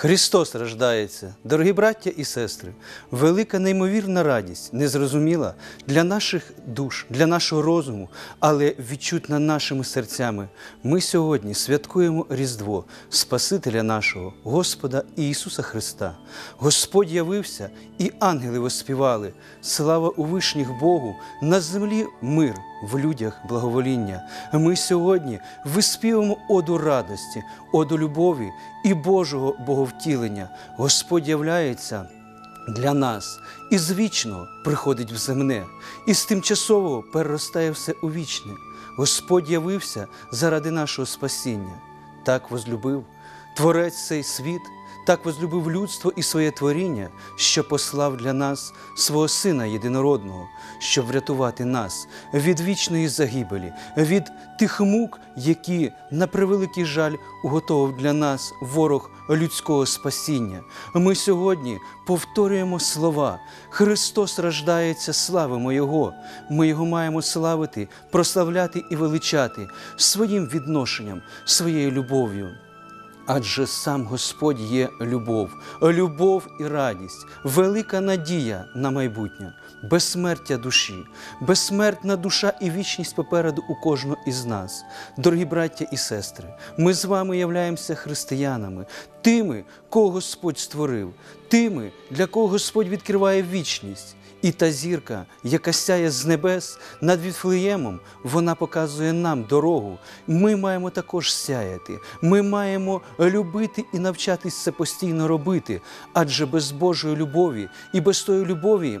Христос рождається, дорогі браття і сестри, велика неймовірна радість, незрозуміла для наших душ, для нашого розуму, але відчутна нашими серцями. Ми сьогодні святкуємо Різдво Спасителя нашого, Господа Ісуса Христа. Господь явився, і ангели воспівали. Слава у вишніх Богу, на землі мир, в людях благовоління. Ми сьогодні виспіваємо оду радості, оду любові і Божого Боговтілення. Господь являється для нас із вічного приходить в земне, і з тимчасового переростає все у вічне. Господь явився заради нашого спасіння. Так возлюбив Творець цей світ, так возлюбив людство і своє творіння, що послав для нас свого Сина єдинородного, щоб врятувати нас від вічної загибелі, від тих мук, які на превеликий жаль уготовив для нас ворог людського спасіння. Ми сьогодні повторюємо слова: Христос рождається, славимо Його. Ми Його маємо славити, прославляти і величати своїм відношенням, своєю любов'ю. Адже сам Господь є любов, любов і радість, велика надія на майбутнє, безсмертя душі, безсмертна душа і вічність попереду у кожного із нас. Дорогі браття і сестри, ми з вами являємося християнами, тими, кого Господь створив, тими, для кого Господь відкриває вічність. І та зірка, яка сяє з небес над Віфлеємом, вона показує нам дорогу. Ми маємо також сяяти. Ми маємо любити і навчатись це постійно робити. Адже без Божої любові і без тої любові,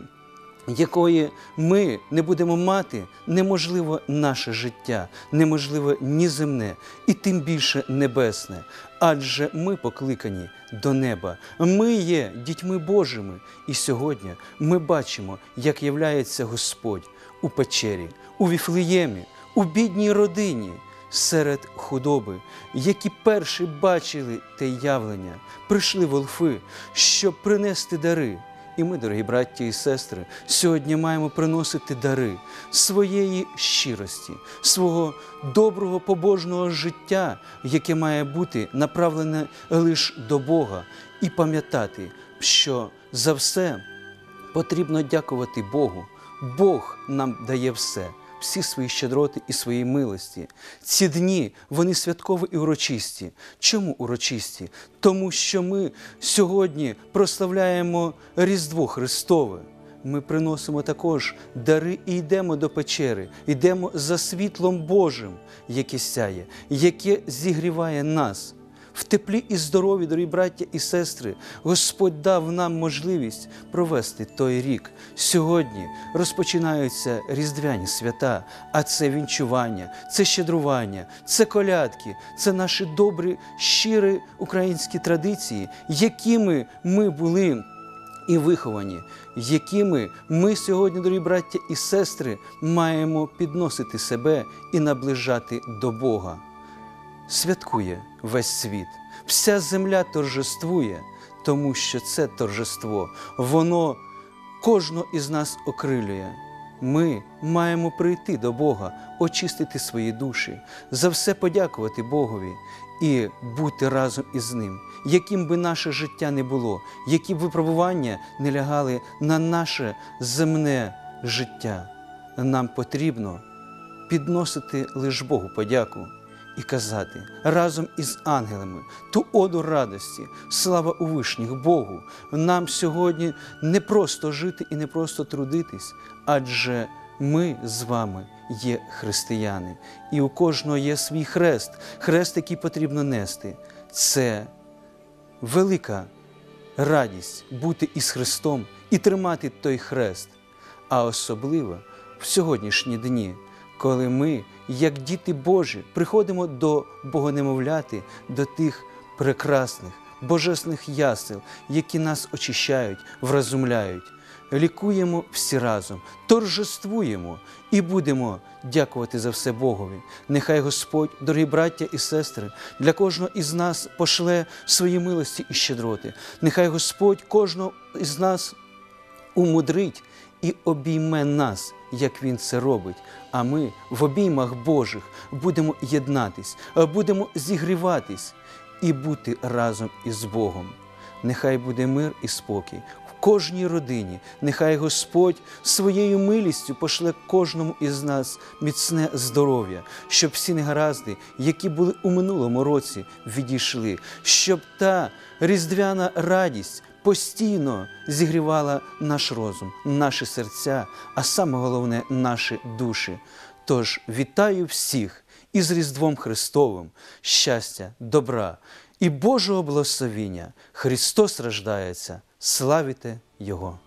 якої ми не будемо мати, неможливо наше життя, неможливо ні земне, і тим більше небесне. Адже ми покликані до неба. Ми є дітьми Божими. І сьогодні ми бачимо, як являється Господь у печері, у Віфлеємі, у бідній родині. Серед худоби, які перші бачили те явлення, прийшли волфи, щоб принести дари. І ми, дорогі браття і сестри, сьогодні маємо приносити дари своєї щирості, свого доброго побожного життя, яке має бути направлене лише до Бога, і пам'ятати, що за все потрібно дякувати Богу. Бог нам дає все. Всі свої щедроти і свої милості. Ці дні вони святкові і урочисті. Чому урочисті? Тому що ми сьогодні прославляємо Різдво Христове. Ми приносимо також дари і йдемо до печери, йдемо за світлом Божим, яке сяє, яке зігріває нас. В теплі і здорові, дорогі браття і сестри, Господь дав нам можливість провести той рік. Сьогодні розпочинаються різдвяні свята, а це вінчування, це щедрування, це колядки, це наші добрі, щирі українські традиції, якими ми були. І виховані, якими ми сьогодні, дорогі браття і сестри, маємо підносити себе і наближати до Бога святкує весь світ. Вся земля торжествує, тому що це торжество, воно кожного із нас окрилює. Ми маємо прийти до Бога, очистити свої душі, за все подякувати Богові і бути разом із Ним, яким би наше життя не було, які б випробування не лягали на наше земне життя. Нам потрібно підносити лише Богу подяку і казати разом із ангелами ту оду радості, слава у вишніх Богу. Нам сьогодні не просто жити і не просто трудитись, адже ми з вами є християни, і у кожного є свій хрест, хрест, який потрібно нести. Це велика радість бути із Христом і тримати той хрест, а особливо в сьогоднішні дні коли ми, як діти Божі, приходимо до Богонемовляти, до тих прекрасних, божесних ясел, які нас очищають, вразумляють, лікуємо всі разом, торжествуємо і будемо дякувати за все Богові. Нехай Господь, дорогі браття і сестри, для кожного із нас пошле свої милості і щедроти. Нехай Господь кожного із нас умудрить і обійме нас, як Він це робить. А ми в обіймах Божих будемо єднатись, будемо зігріватись і бути разом із Богом. нехай буде мир і спокій. В кожній родині, нехай Господь своєю милістю пошле кожному із нас міцне здоров'я, щоб всі негаразди, які були у минулому році, відійшли, щоб та різдвяна радість постійно зігрівала наш розум, наші серця, а саме головне наші душі. Тож вітаю всіх із Різдвом Христовим, щастя, добра і Божого благословіння. Христос рождається, славіте Його!